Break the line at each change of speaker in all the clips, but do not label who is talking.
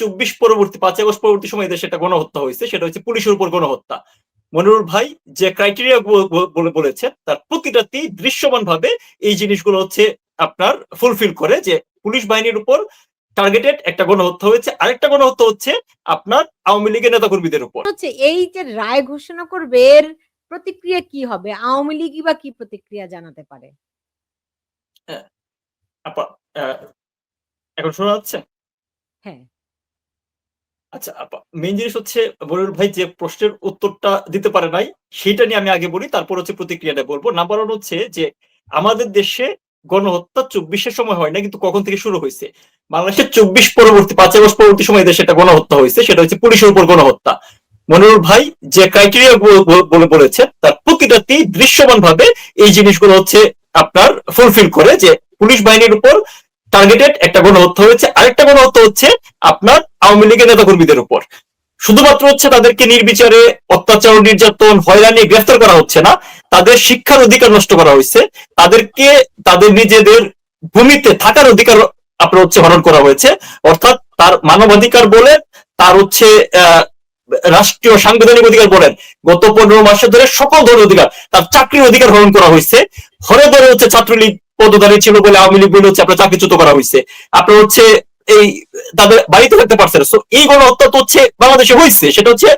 চব্বিশ পরবর্তী পাঁচ আগস্ট পরবর্তী সময় দেশে একটা গণহত্যা হয়েছে সেটা হচ্ছে পুলিশের উপর গণহত্যা। মনিরুল ভাই যে ক্রাইটেরিয়া বলে বলেছে তার প্রতিটাতেই দৃশ্যমান ভাবে এই জিনিসগুলো হচ্ছে আপনার ফুলফিল করে যে পুলিশ বাহিনীর উপর টার্গেটেড একটা গণহত্যা হয়েছে। আরেকটা গণহত্যা হচ্ছে আপনার আওয়ামী লীগের নেতাকর্মীদের উপর।
হচ্ছে এই যে রায় ঘোষণা করবে এর প্রতিক্রিয়া কি হবে? আওয়ামী লীগই বা কি প্রতিক্রিয়া জানাতে পারে?
আপা আহ, এখন শোনা যাচ্ছে?
হ্যাঁ।
আচ্ছা মেইন জিনিস হচ্ছে মনিরুল ভাই যে প্রশ্নের উত্তরটা দিতে পারে নাই সেটা নিয়ে আমি আগে বলি, তারপর হচ্ছে প্রতিক্রিয়াটা বলব। নাম্বার ওয়ান হচ্ছে যে, আমাদের দেশে গণহত্যা চব্বিশের সময় হয় না কিন্তু কখন থেকে শুরু হয়েছে? বাংলাদেশের চব্বিশ পরবর্তী, পাঁচ আগস্ট পরবর্তী সময় দেশে একটা গণহত্যা হয়েছে, সেটা হচ্ছে পুলিশের উপর গণহত্যা। মনিরুল ভাই যে ক্রাইটেরিয়া বলে, বলেছে, তার প্রতিটাতেই দৃশ্যমান ভাবে এই জিনিসগুলো হচ্ছে আপনার ফুলফিল করে যে, পুলিশ বাহিনীর উপর টার্গেটেড একটা গণহত্যা হয়েছে। আরেকটা গণহত্যা হচ্ছে আপনার আওয়ামী লীগের নেতাকর্মীদের উপর। শুধুমাত্র হচ্ছে তাদেরকে নির্বিচারে অত্যাচার, নির্যাতন, হয়রানি, গ্রেফতার করা হচ্ছে না। তাদের শিক্ষার অধিকার নষ্ট করা হয়েছে। তাদেরকে, তাদের নিজেদের ভূমিতে থাকার অধিকার আপনার হচ্ছে হরণ করা হয়েছে। অর্থাৎ তার মানবাধিকার বলে তার হচ্ছে রাষ্ট্রীয় সাংবিধানিক অধিকার বলেন, গত পনেরো মাসে ধরে সকল ধরনের অধিকার, তার চাকরির অধিকার হরণ করা হয়েছে। হরে ধরে হচ্ছে ছাত্রলীগ পদধারী ছিল বলে আওয়ামী লীগ বলে হচ্ছে আপনার চাকরিচ্যুত করা হয়েছে আপনার হচ্ছে এই তাদের বাড়িতে থাকতে পারছে না। এই গণহত্যা তো হচ্ছে বাংলাদেশে হয়েছে সেটা হচ্ছে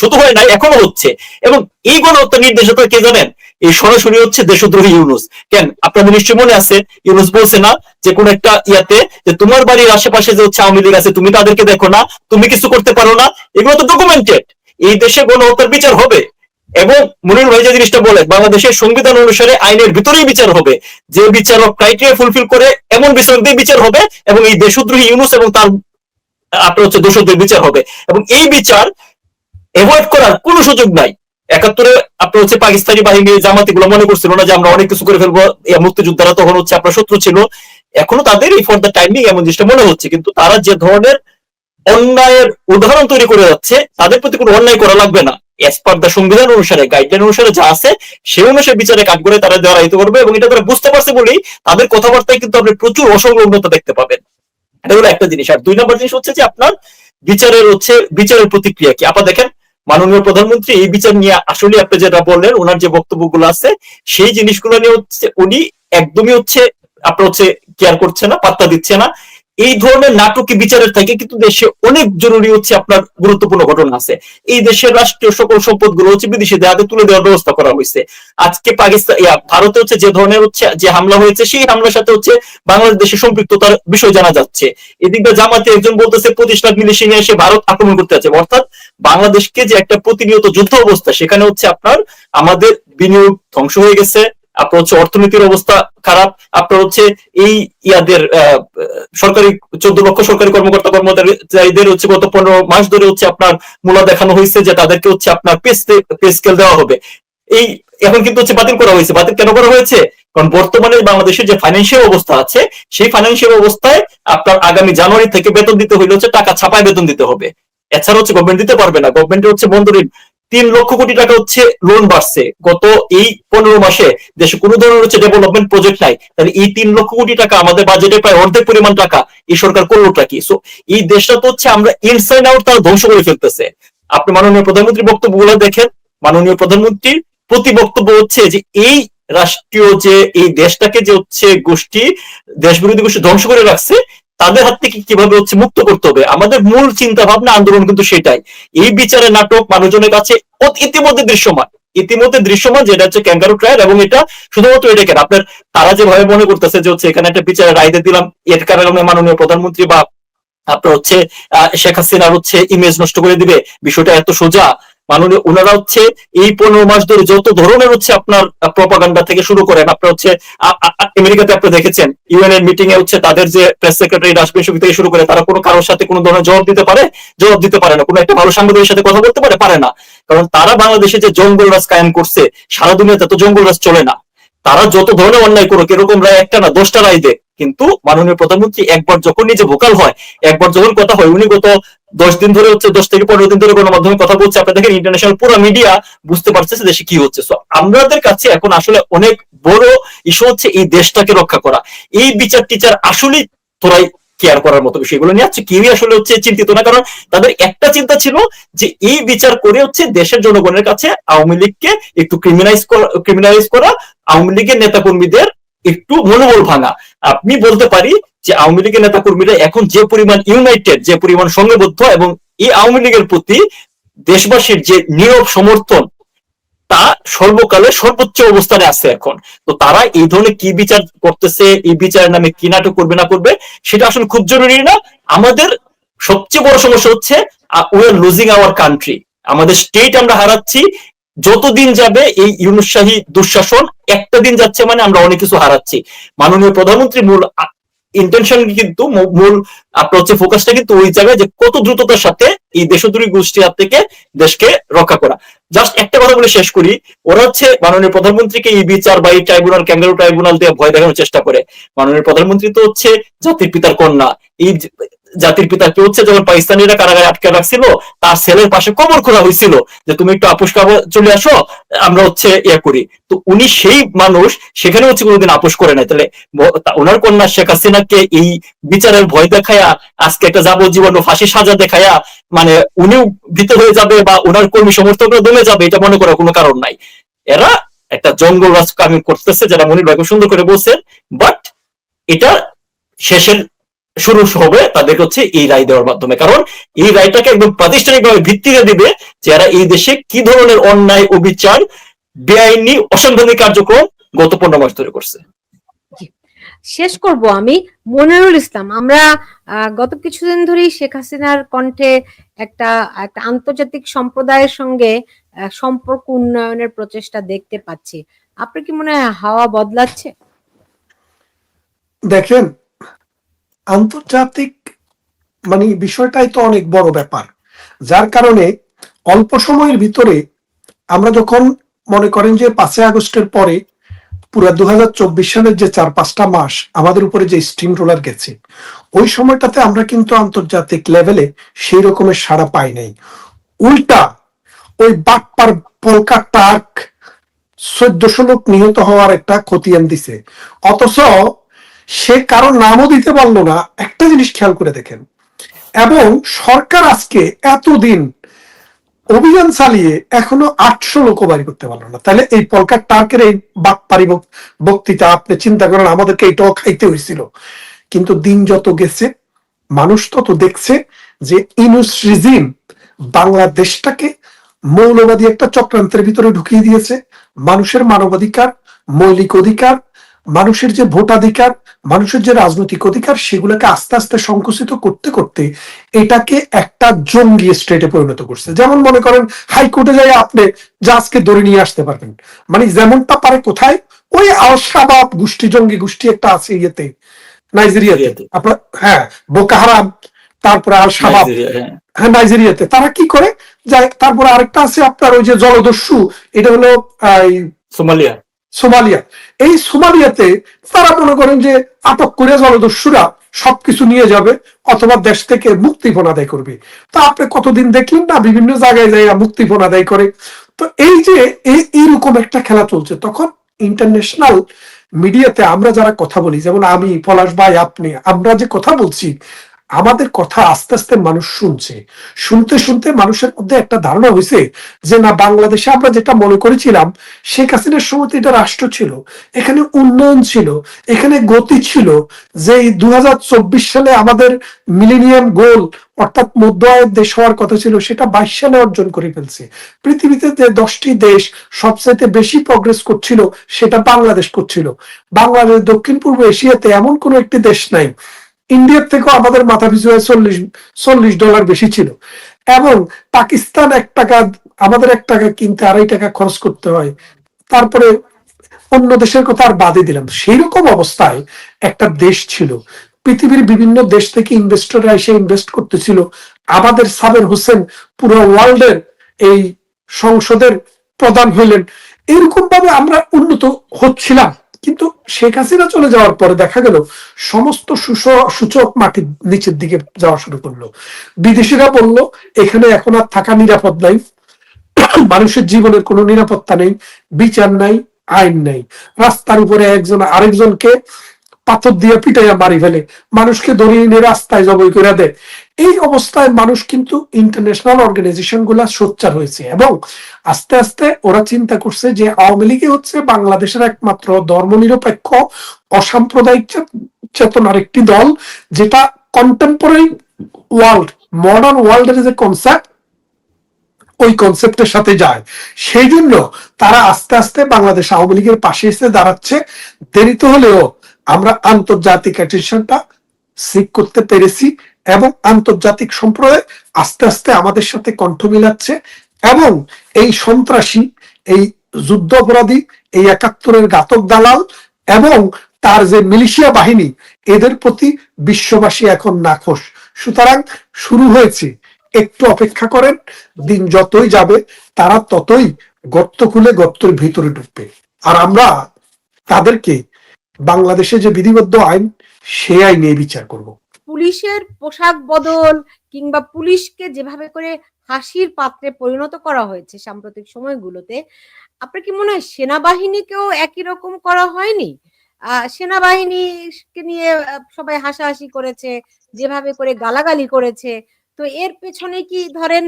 শুধু হয় নাই, এখনও হচ্ছে। এবং এই গণহত্যা নির্দেশতা কে জানেন? এই সরাসরি হচ্ছে দেশদ্রোহী ইউনুস। কেন? আপনাদের নিশ্চয়ই মনে আছে, ইউনুস বলছে না যে কোন একটা ইয়াতে যে তোমার বাড়ির আশেপাশে যে হচ্ছে আওয়ামী লীগ আছে, তুমি তাদেরকে দেখো না, তুমি কিছু করতে পারো না, এগুলো তো ডকুমেন্টেড এই দেশে গণহত্যার বিচার হবে। এবং মনির ভাই যে জিনিসটা বলে, বাংলাদেশের সংবিধান অনুসারে আইনের ভিতরেই বিচার হবে। যে বিচারক ক্রাইটেরিয়া ফুলফিল করে এমন বিচারকদের বিচার হবে এবং এই দেশদ্রোহী ইউনুস এবং তার, আপনার হচ্ছে দোষদের বিচার হবে। এবং এই বিচার এভয়েড করার কোনো সুযোগ নাই। একাত্তরে আপনার হচ্ছে পাকিস্তানি বাহিনী জামাতি গুলো মনে করছিল না যে আমরা অনেক কিছু করে ফেলব মুক্তিযোদ্ধারা তখন হচ্ছে আপনার শত্রু ছিল। এখনও তাদের এই ফর দ্য টাইমিং এমন জিনিসটা মনে হচ্ছে, কিন্তু তারা যে ধরনের অন্যায়ের উদাহরণ তৈরি করে যাচ্ছে, তাদের প্রতি কোনো অন্যায় করা লাগবে না। সংবিধান অনুসারে গাইডলাইন অনুসারে যা আছে, সেই অনুসারে বিচারে তারা করবে এবং এটা তারা বুঝতে পারছে বলেই তাদের কথাবার্তায় কিন্তু আপনি প্রচুর অসংলগ্নতা দেখতে পাবেন। এটা হলো একটা জিনিস। আর দুই নম্বর জিনিস হচ্ছে যে আপনার বিচারের হচ্ছে, বিচারের প্রতিক্রিয়া কি? আপা দেখেন, মাননীয় প্রধানমন্ত্রী এই বিচার নিয়ে আসলে আপনি যেটা বললেন, ওনার যে বক্তব্যগুলো আছে, সেই জিনিসগুলো নিয়ে হচ্ছে উনি একদমই হচ্ছে, আপনার হচ্ছে কেয়ার করছে না, পাত্তা দিচ্ছে না। এই ধরনের নাটকী বিচারের থেকে কিন্তু দেশে অনেক জরুরি হচ্ছে আপনার গুরুত্বপূর্ণ ঘটনা আছে। এই দেশের রাষ্ট্রীয় সকল সম্পদগুলো হচ্ছে বিদেশিদের হাতে তুলে দেওয়ার ব্যবস্থা করা হয়েছে। আজকে পাকিস্তান ভারতে হচ্ছে যে ধরনের হচ্ছে যে হামলা হয়েছে, সেই হামলার সাথে হচ্ছে বাংলাদেশের দেশের সম্পৃক্ততার বিষয় জানা যাচ্ছে। এদিকে জামাতে একজন বলতেছে, পঁচিশ লাখ মিলিশিয়া নিয়ে এসে ভারত আক্রমণ করতে আছে অর্থাৎ বাংলাদেশকে যে একটা প্রতিনিয়ত যুদ্ধ অবস্থা, সেখানে হচ্ছে আপনার আমাদের বিনিয়োগ ধ্বংস হয়ে গেছে। আপনার হচ্ছে অর্থনীতির অবস্থা খারাপ, আপনার হচ্ছে এই ইয়াদের সরকারি, চোদ্দ লক্ষ সরকারি কর্মকর্তা কর্মচারীদের হচ্ছে গত পনেরো মাস ধরে হচ্ছে আপনার মূল্য দেখানো হয়েছে যে তাদেরকে হচ্ছে আপনার পে স্কেল দেওয়া হবে। এই, এখন কিন্তু হচ্ছে বাতিল করা হয়েছে। বাতিল কেন করা হয়েছে? কারণ বর্তমানে বাংলাদেশের যে ফাইন্যান্সিয়াল অবস্থা আছে, সেই ফাইন্যান্সিয়াল অবস্থায় আপনার আগামী জানুয়ারি থেকে বেতন দিতে হইলে হচ্ছে টাকা ছাপায় বেতন দিতে হবে। এছাড়া হচ্ছে গভর্নমেন্ট দিতে পারবে না। গভর্নমেন্টের হচ্ছে বন্ধ তিন লক্ষ কোটি টাকা হচ্ছে লোন বাড়ছে। গত এই পনেরো মাসে দেশে কোনো ধরনের হচ্ছে ডেভেলপমেন্ট প্রজেক্ট নাই। তাহলে এই তিন লক্ষ কোটি টাকা আমাদের বাজেটে প্রায় অর্ধেক পরিমাণ টাকা এই সরকার করলোটা কি? সো এই দেশটা তো হচ্ছে আমরা ইনসাইড আউট তারা ধ্বংস করে ফেলতেছে। আপনি মাননীয় প্রধানমন্ত্রী বক্তব্যগুলো দেখেন। মাননীয় প্রধানমন্ত্রীর প্রতি বক্তব্য হচ্ছে যে এই রাষ্ট্রীয় যে, এই দেশটাকে যে হচ্ছে গোষ্ঠী দেশ বিরোধী গোষ্ঠী ধ্বংস করে রাখছে তাদের হাত থেকে কীভাবে হচ্ছে মুক্ত করতে হবে? আমাদের মূল চিন্তা ভাবনা আন্দোলন কিন্তু সেটাই। এই বিচারের নাটক মানুষজনের কাছে ইতিমধ্যে দৃশ্যমান। ইতিমধ্যে দৃশ্যমান যেটা হচ্ছে ক্যাঙ্গারু ট্রায়াল এবং এটা শুধুমাত্র এটা কেন? আপনার তারা যেভাবে মনে করতেছে যে হচ্ছে এখানে একটা বিচারের রায় দিলাম, এর কারণে মাননীয় প্রধানমন্ত্রী বা আপনার হচ্ছে শেখ হাসিনার হচ্ছে ইমেজ নষ্ট করে দিবে, বিষয়টা এত সোজা। মাননীয়, ওনারা হচ্ছে এই পনেরো মাস ধরে যত ধরনের হচ্ছে আপনার প্রপাগান্ডা থেকে শুরু করেন, আপনার হচ্ছে আমেরিকাতে আপনি দেখেছেন ইউএন এর মিটিং এ হচ্ছে তাদের যে প্রেস সেক্রেটারি সুখী থেকে শুরু করে, তারা কোনো কারোর সাথে কোনো ধরনের জবাব দিতে পারে? জবাব দিতে পারে না। কোনো একটা ভালো সাংবাদিকের সাথে কথা বলতে পারে? পারে না। কারণ তারা বাংলাদেশে যে জঙ্গল রাজ কায়েম করছে, সারা দুনিয়াতে তো জঙ্গল রাজ চলে না। তারা যত ধরনের অন্যায় করুক, এরকম রায় একটা না, দশটা রায় দেয়। কিন্তু মাননীয় প্রধানমন্ত্রী একবার যখন নিজে ভোকাল হয় একবার যখন কথা হয় উনি গত দশ দিন ধরে হচ্ছে দশ থেকে পনেরো দিন ধরে গণমাধ্যমে কথা বলছে আপনি দেখেন ইন্টারন্যাশনাল পুরো মিডিয়া বুঝতে পারছে দেশে কি হচ্ছে। So, আমাদের কাছে এখন আসলে অনেক বড় ইস্যু হচ্ছে এই দেশটাকে রক্ষা করা। এই বিচার টিচার আসলেই তোরাই কেয়ার করার মতো বিষয়গুলো নিয়ে হচ্ছে কেউই আসলে হচ্ছে চিন্তিত না কারণ তাদের একটা চিন্তা ছিল যে এই বিচার করে হচ্ছে দেশের জনগণের কাছে আওয়ামী লীগকে একটু ক্রিমিনালাইজ করা ক্রিমিনালাইজ করা আওয়ামী লীগের নেতাকর্মীদের একটু মনোবল ভাঙা। আপনি বলতে পারি যে আওয়ামী লীগের নেতা কর্মীরা এখন যে পরিমাণ ইউনাইটেড যে পরিমাণ সংঘবদ্ধ এবং এই আওয়ামী লীগের প্রতি দেশবাসীর যে নীরব সমর্থন, তা সর্বকালে সর্বোচ্চ অবস্থানে আছে এখন। তো তারা এই ধরনের কি বিচার করতেছে, এই বিচারের নামে কি নাটক করবে, না করবে, সেটা আসলে খুব জরুরি না। আমাদের সবচেয়ে বড় সমস্যা হচ্ছে we are losing our country আমাদের স্টেট আমরা হারাচ্ছি যতদিন যাবে এই ইউনুসাহী দুঃশাসন, একটা দিন যাচ্ছে মানে আমরা অনেক কিছু হারাচ্ছি। মাননীয় প্রধানমন্ত্রী মূল ইন্টেনশন কিন্তু মূল আপনার হচ্ছে ফোকাসটা কিন্তু ওই জায়গায় যে কত দ্রুততার সাথে এই দেশদ্রোহী গোষ্ঠী হাত থেকে দেশকে রক্ষা করা। জাস্ট একটা কথা বলে শেষ করি। ওরা হচ্ছে মাননীয় প্রধানমন্ত্রীকে এই বিচার বা এই ট্রাইব্যুনাল ক্যাঙ্গারু ট্রাইব্যুনাল দিয়ে ভয় দেখানোর চেষ্টা করে। মাননীয় প্রধানমন্ত্রী তো হচ্ছে জাতির পিতার কন্যা। এই জাতির পিতাকে হচ্ছে? যখন পাকিস্তানিরা কারাগারে আটকে রাখছিল, তার ছেলের পাশে কবর খোলা হয়েছিল যে, তুমি একটু আপোষ চলে আসো, আমরা হচ্ছে ইয়ে করি। তো উনি সেই মানুষ, সেখানে হচ্ছে কোনোদিন আপোষ করে নাই। তাহলে ওনার কন্যা শেখ হাসিনাকে এই বিচারের ভয় দেখায়া, আজকে একটা যাবজ্জীবন ফাঁসি সাজা দেখায়া মানে উনিও ভীত হয়ে যাবে বা ওনার কর্মী সমর্থকরা দমে যাবে, এটা মনে করার কোনো কারণ নাই। এরা একটা জঙ্গল রাজ কামিং করতেছে যারা মনির ভাই সুন্দর করে বলছেন, বাট এটা শেষের শুরু হবে তাদেরকে হচ্ছে এই রায় দেওয়ার মাধ্যমে। কারণ এই রায়টাকে একদম প্রাতিষ্ঠানিকভাবে ভিত্তিতে দিবে যারা এই দেশে কি ধরনের অন্যায় অবিচার বেআইনি অসাংবিধানিক কার্যক্রম গত পনেরো মাস ধরে করছে।
শেষ করব আমি। মনিরুল ইসলাম আমরা আহ, গত কিছুদিন ধরেই শেখ হাসিনার কণ্ঠে একটা একটা আন্তর্জাতিক সম্প্রদায়ের সঙ্গে আহ, সম্পর্ক উন্নয়নের প্রচেষ্টা দেখতে পাচ্ছি। আপনার কি মনে হয় হাওয়া বদলাচ্ছে?
দেখেন আন্তর্জাতিক মানে বিষয়টাই তো অনেক বড় ব্যাপার। যার কারণে অল্প সময়ের ভিতরে আমরা যখন মনে করেন যে পাঁচই আগস্টের পরে পুরো দুহাজার চব্বিশ সালের যে চার, পাঁচটা মাস আমাদের উপরে যে স্টিম রোলার গেছে, ওই সময়টাতে আমরা কিন্তু আন্তর্জাতিক লেভেলে সেই রকমের সাড়া পাই নাই। উল্টা ওই বাটপার পলকা টার্ক চোদ্দশো লোক নিহত হওয়ার একটা খতিয়ান দিছে। অথচ সে কারও নামও দিতে পারল না। একটা জিনিস খেয়াল করে দেখেন। এবং সরকার আজকে এতদিন অভিযান চালিয়ে এখনও আটশো লোক বাড়ি করতে পারল না। তাহলে এই পলকার টার্কের এই বাকপারি বক- বক্তৃতা, আপনি চিন্তা করেন, আমাদেরকে এটাও খাইতে হয়েছিল। কিন্তু দিন যত গেছে, মানুষ তত দেখছে যে ইনুস রিজিম বাংলাদেশটাকে মৌলবাদী একটা চক্রান্তের ভিতরে ঢুকিয়ে দিয়েছে। মানুষের মানবাধিকার, মৌলিক অধিকার মানুষের যে ভোটাধিকার মানুষের যে রাজনৈতিক অধিকার সেগুলোকে আস্তে আস্তে সংকুচিত করতে করতে এটাকে একটা জঙ্গি স্টেটে পরিণত করছে। যেমন মনে করেন হাইকোর্টে যাই আপনি জাজকে ধরে নিয়ে আসতে পারবেন। মানে যেমনটা পারে কোথায় ওই আল গোষ্ঠী জঙ্গি গোষ্ঠী একটা আছে ইয়েতে নাইজেরিয়াতে। আপনার হ্যাঁ বোকা হারাম তারপরে আল শাবাব
হ্যাঁ।
হ্যাঁ নাইজেরিয়াতে। তারা কি করে? যায় তারপরে আরেকটা আছে আপনার ওই যে জলদস্যু এটা হলো
সোমালিয়া।
সোমালিয়া। এই সোমালিয়াতে তারা মনে করেন যে আটক করে জলদস্যুরা সবকিছু নিয়ে যাবে অথবা দেশ থেকে মুক্তিপণ আদায় করবে। তা আপনি কতদিন দেখলেন না? বিভিন্ন জায়গায় যাইয়া মুক্তিপণ আদায় করে। তো এই যে এই- এইরকম একটা খেলা চলছে, তখন ইন্টারন্যাশনাল মিডিয়াতে আমরা যারা কথা বলি, যেমন আমি, পলাশ ভাই, আপনি, আমরা যে কথা বলছি আমাদের কথা আস্তে আস্তে মানুষ শুনছে। শুনতে শুনতে মানুষের মধ্যে একটা ধারণা হয়েছে যে, না, বাংলাদেশে আমরা যেটা মনে করেছিলাম, শেখ হাসিনার সময় এটা রাষ্ট্র ছিল, এখানে উন্নয়ন ছিল, এখানে গতি ছিল, যে দু সালে আমাদের মিলেনিয়াম গোল, অর্থাৎ মধ্য আয়ের দেশ হওয়ার কথা ছিল, সেটা বাইশ সালে অর্জন করে ফেলছে। পৃথিবীতে যে দশটি দেশ সবচাইতে বেশি প্রগ্রেস করছিল, সেটা বাংলাদেশ করছিল। বাংলাদেশ দক্ষিণ পূর্ব এশিয়াতে এমন কোন একটি দেশ নাই ইন্ডিয়ার থেকেও আমাদের মাথা পিছু চল্লিশ চল্লিশ ডলার বেশি ছিল। এবং পাকিস্তান এক টাকা, আমাদের এক টাকা কিনতে আড়াই টাকা খরচ করতে হয়। তারপরে অন্য দেশের কথা আর বাদে দিলাম। সেই রকম অবস্থায় একটা দেশ ছিল। পৃথিবীর বিভিন্ন দেশ থেকে ইনভেস্টররা এসে ইনভেস্ট করতেছিল। আমাদের সাবের হোসেন পুরো ওয়ার্ল্ডের এই সংসদের প্রধান হইলেন। এরকম ভাবে আমরা উন্নত হচ্ছিলাম। কিন্তু শেখ হাসিনা চলে যাওয়ার পরে দেখা গেল সমস্ত সূচক মাটির নিচের দিকে যাওয়া শুরু করল। বিদেশিরা বলল, এখানে এখন আর থাকা নিরাপদ নাই। মানুষের জীবনের কোনো নিরাপত্তা নেই, বিচার নাই, আইন নাই। রাস্তার উপরে একজন আরেকজনকে পাথর দিয়ে পিটাইয়া মারি ফেলে। মানুষকে ধরিয়ে এনে রাস্তায় জবই করে দেয়। এই অবস্থায় মানুষ কিন্তু ইন্টারন্যাশনাল অর্গানাইজেশনগুলা সোচ্চার হয়েছে এবং আস্তে আস্তে ওরা চিন্তা করছে যে আওয়ামী লীগই হচ্ছে বাংলাদেশের একমাত্র ধর্মনিরপেক্ষ, অসাম্প্রদায়িক চেতনার একটি দল, যেটা কন্টেম্পোরারি ওয়ার্ল্ড মডার্ন ওয়ার্ল্ডের যে কনসেপ্ট ওই কনসেপ্টের সাথে যায়। সেই জন্য তারা আস্তে আস্তে বাংলাদেশ আওয়ামী লীগের পাশে এসে দাঁড়াচ্ছে। দেরিতে হলেও আমরা আন্তর্জাতিক অ্যাটেনশনটা সিক করতে পেরেছি এবং আন্তর্জাতিক সম্প্রদায় আস্তে আস্তে আমাদের সাথে কণ্ঠ মিলাচ্ছে এবং এই সন্ত্রাসী, এই যুদ্ধ অপরাধী এই একাত্তরের ঘাতক দালাল এবং তার যে মিলিশিয়া বাহিনী, এদের প্রতি বিশ্ববাসী এখন নাখোশ। সুতরাং শুরু হয়েছে। একটু অপেক্ষা করেন, দিন যতই যাবে, তারা ততই গর্ত খুলে গর্তের ভিতরে ঢুকবে। আর আমরা তাদেরকে বাংলাদেশে যে বিধিবদ্ধ আইন, সে আইনে বিচার করব।
পুলিশের পোশাক বদল কিংবা পুলিশকে যেভাবে করে হাসির পাত্রে পরিণত করা হয়েছে সাম্প্রতিক সময়গুলোতে, আপনার কি মনে হয় সেনাবাহিনীকেও একই রকম করা হয়নি? সেনাবাহিনীকে নিয়ে সবাই হাসাহাসি করেছে, যেভাবে করে গালাগালি করেছে, তো এর পেছনে কি ধরেন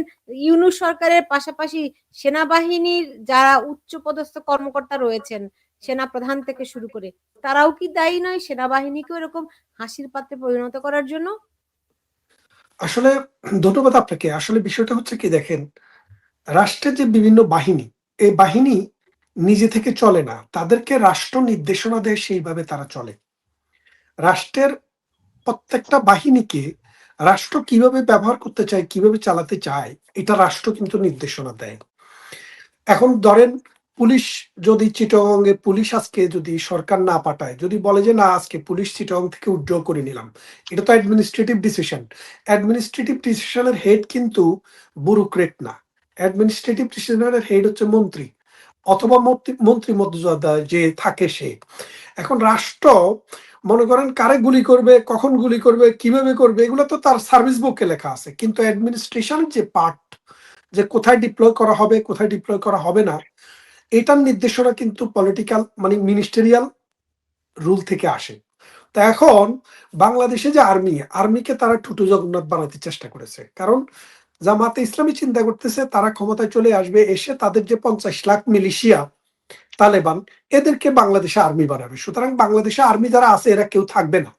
ইউনু সরকারের পাশাপাশি সেনাবাহিনীর যারা উচ্চ পদস্থ কর্মকর্তা রয়েছেন সেনা প্রধান থেকে শুরু করে, তারাও কি দায়ী নয়? সেনাবাহিনীকে এরকম হাসির পাত্রে পরিণত করার জন্য?
আসলে ধন্যবাদ আপনাকে। আসলে বিষয়টা হচ্ছে কি দেখেন, রাষ্ট্রের যে বিভিন্ন বাহিনী, এই বাহিনী নিজে থেকে চলে না। তাদেরকে রাষ্ট্র নির্দেশনা দেয় সেইভাবে তারা চলে। রাষ্ট্রের প্রত্যেকটা বাহিনীকে রাষ্ট্র কীভাবে ব্যবহার করতে চায়, কীভাবে চালাতে চায়, এটা রাষ্ট্র কিন্তু নির্দেশনা দেয়। এখন ধরেন পুলিশ যদি চিটগঙ্গে পুলিশ আজকে যদি সরকার না পাঠায়, যদি বলে যে না, আজকে পুলিশ চিটগং থেকে উইথড্র করে নিলাম, এটা তো অ্যাডমিনিস্ট্রেটিভ ডিসিশন অ্যাডমিনিস্ট্রেটিভ ডিসিশনের হেড কিন্তু ব্যুরোক্রেট না। অ্যাডমিনিস্ট্রেটিভ ডিসিশনের হেড হচ্ছে মন্ত্রী, অথবা মন্ত্রী মর্যাদায় যে থাকে সে। এখন রাষ্ট্র, মনে করেন কারে গুলি করবে, কখন গুলি করবে, কীভাবে করবে, এগুলো তো তার সার্ভিস বুকে লেখা আছে। কিন্তু অ্যাডমিনিস্ট্রেশনের যে পার্ট যে কোথায় ডিপ্লয় করা হবে, কোথায় ডিপ্লয় করা হবে না এটার নির্দেশনা কিন্তু পলিটিক্যাল মানে মিনিস্টেরিয়াল রুল থেকে আসে। তা এখন বাংলাদেশে যে আর্মি আর্মিকে তারা টুটু জগন্নাথ বানাতে চেষ্টা করেছে। কারণ জামাতে ইসলামী চিন্তা করতেছে, তারা ক্ষমতায় চলে আসবে, এসে তাদের যে পঞ্চাশ লাখ মিলিশিয়া তালেবান, এদেরকে বাংলাদেশে আর্মি বানাবে। সুতরাং বাংলাদেশে আর্মি যারা আছে, এরা কেউ থাকবে না।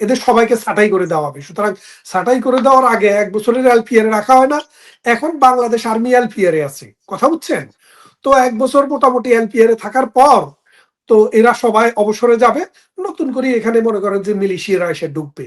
এদের সবাইকে ছাঁটাই করে দেওয়া হবে। সুতরাং ছাঁটাই করে দেওয়ার আগে এক বছরের এলপিআর রাখা হয় না। এখন বাংলাদেশ আর্মি এলপিআর আছে। কথা বুঝছেন? তো এক বছর মোটামুটি এনপিআর থাকার পর তো এরা সবাই অবসরে যাবে। নতুন করে এখানে মনে করেন যে মিলিশিয়ারা এসে ঢুকবে